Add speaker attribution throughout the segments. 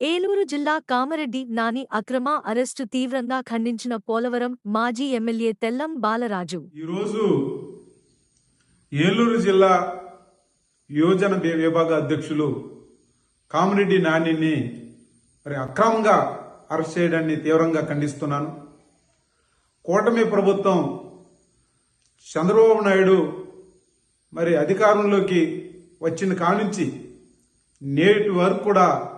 Speaker 1: ఏలూరు జిల్లా కామరెడ్డి నాని అక్రమ అరెస్టు తీవ్రంగా ఖండించిన పోలవరం మాజీ ఎమ్మెల్యే తెల్లం బాలరాజు.
Speaker 2: ఈరోజు ఏలూరు జిల్లా యువజన విభాగ అధ్యక్షులు కామరెడ్డి నానిని మరి అక్రమంగా అరెస్ట్ చేయడాన్ని తీవ్రంగా ఖండిస్తున్నాను. కూటమి ప్రభుత్వం చంద్రబాబు నాయుడు మరి అధికారంలోకి వచ్చిన కానుంచి నేటి వరకు కూడా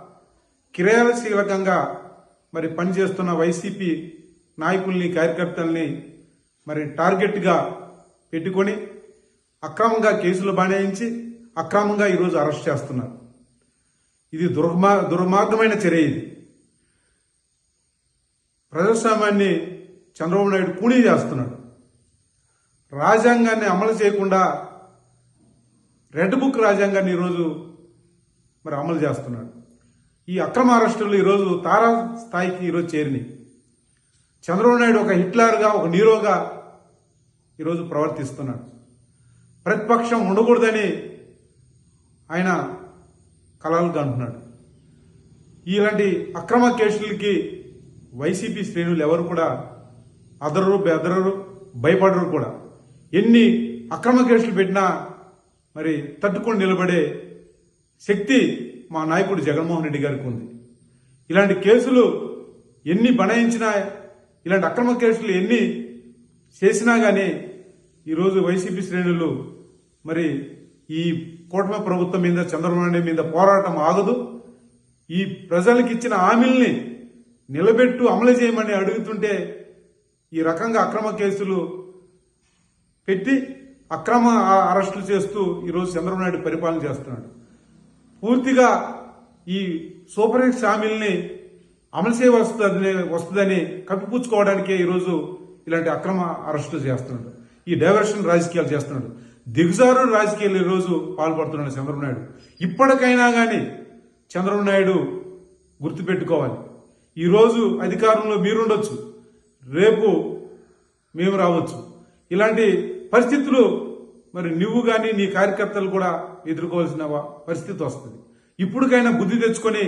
Speaker 2: క్రియాశీలకంగా మరి పనిచేస్తున్న వైసీపీ నాయకుల్ని కార్యకర్తల్ని మరి టార్గెట్గా పెట్టుకొని అక్రమంగా కేసులు బనాయించి అక్రమంగా ఈరోజు అరెస్ట్ చేస్తున్నారు. ఇది దుర్మా దుర్మార్గమైన చర్య ఇది. ప్రజాస్వామ్యాన్ని చంద్రబాబు నాయుడు కూనీ చేస్తున్నాడు. రాజ్యాంగాన్ని అమలు చేయకుండా రెడ్ బుక్ రాజ్యాంగాన్ని ఈరోజు మరి అమలు చేస్తున్నాడు. ఈ అక్రమ అరెస్టులు ఈరోజు తారా స్థాయికి ఈరోజు చేరినాయి. చంద్రబాబు నాయుడు ఒక హిట్లర్గా ఒక నీరోగా ఈరోజు ప్రవర్తిస్తున్నాడు. ప్రతిపక్షం ఉండకూడదని ఆయన కలలు అంటున్నాడు ఇలాంటి అక్రమ కేసులకి వైసీపీ శ్రేణులు ఎవరు కూడా అదరరు బెదరరు భయపడరు కూడా. ఎన్ని అక్రమ కేసులు పెట్టినా మరి తట్టుకొని నిలబడే శక్తి మా నాయకుడు జగన్మోహన్ రెడ్డి గారికి ఉంది. ఇలాంటి కేసులు ఎన్ని బనాయించినా ఇలాంటి అక్రమ కేసులు ఎన్ని చేసినా కానీ ఈరోజు వైసీపీ శ్రేణులు మరి ఈ కూటమి ప్రభుత్వం మీద చంద్రబాబు నాయుడు మీద పోరాటం ఆగదు. ఈ ప్రజలకు ఇచ్చిన హామీల్ని నిలబెట్టు అమలు చేయమని అడుగుతుంటే ఈ రకంగా అక్రమ కేసులు పెట్టి అక్రమ అరెస్టులు చేస్తూ ఈరోజు చంద్రబాబు నాయుడు పరిపాలన చేస్తున్నాడు. పూర్తిగా ఈ సూపర్ హిట్స్ హామీల్ని అమలు చేయ వస్తుందని వస్తుందని కప్పిపుచ్చుకోవడానికే ఈరోజు ఇలాంటి అక్రమ అరెస్టులు చేస్తున్నాడు. ఈ డైవర్షన్ రాజకీయాలు చేస్తున్నాడు. దిగజారు రాజకీయాలు ఈరోజు పాల్పడుతున్నాడు చంద్రబాబు నాయుడు. ఇప్పటికైనా కానీ చంద్రబాబు నాయుడు గుర్తుపెట్టుకోవాలి. ఈరోజు అధికారంలో మీరుండొచ్చు. రేపు మేము రావచ్చు. ఇలాంటి పరిస్థితులు మరి నువ్వు కానీ నీ కార్యకర్తలు కూడా ఎదుర్కోవాల్సిన పరిస్థితి వస్తుంది. ఇప్పటికైనా బుద్ధి తెచ్చుకొని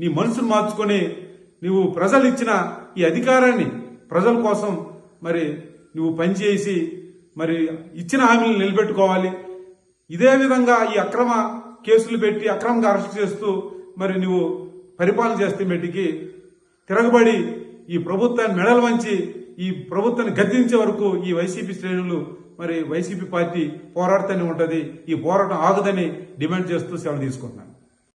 Speaker 2: నీ మనసును మార్చుకొని నువ్వు ప్రజలు ఇచ్చిన ఈ అధికారాన్ని ప్రజల కోసం మరి నువ్వు పనిచేసి మరి ఇచ్చిన హామీలు నిలబెట్టుకోవాలి. ఇదే విధంగా ఈ అక్రమ కేసులు పెట్టి అక్రమంగా అరెస్ట్ చేస్తూ మరి నువ్వు పరిపాలన చేస్తే మెట్టికి తిరగబడి ఈ ప్రభుత్వాన్ని మెడలు వంచి ఈ ప్రభుత్వాన్ని గద్దించే వరకు ఈ వైసీపీ శ్రేణులు మరి వైసీపీ పార్టీ పోరాడుతూనే ఉంటది. ఈ పోరాటం ఆగదని డిమాండ్ చేస్తూ సెలవు తీసుకుంటున్నాను.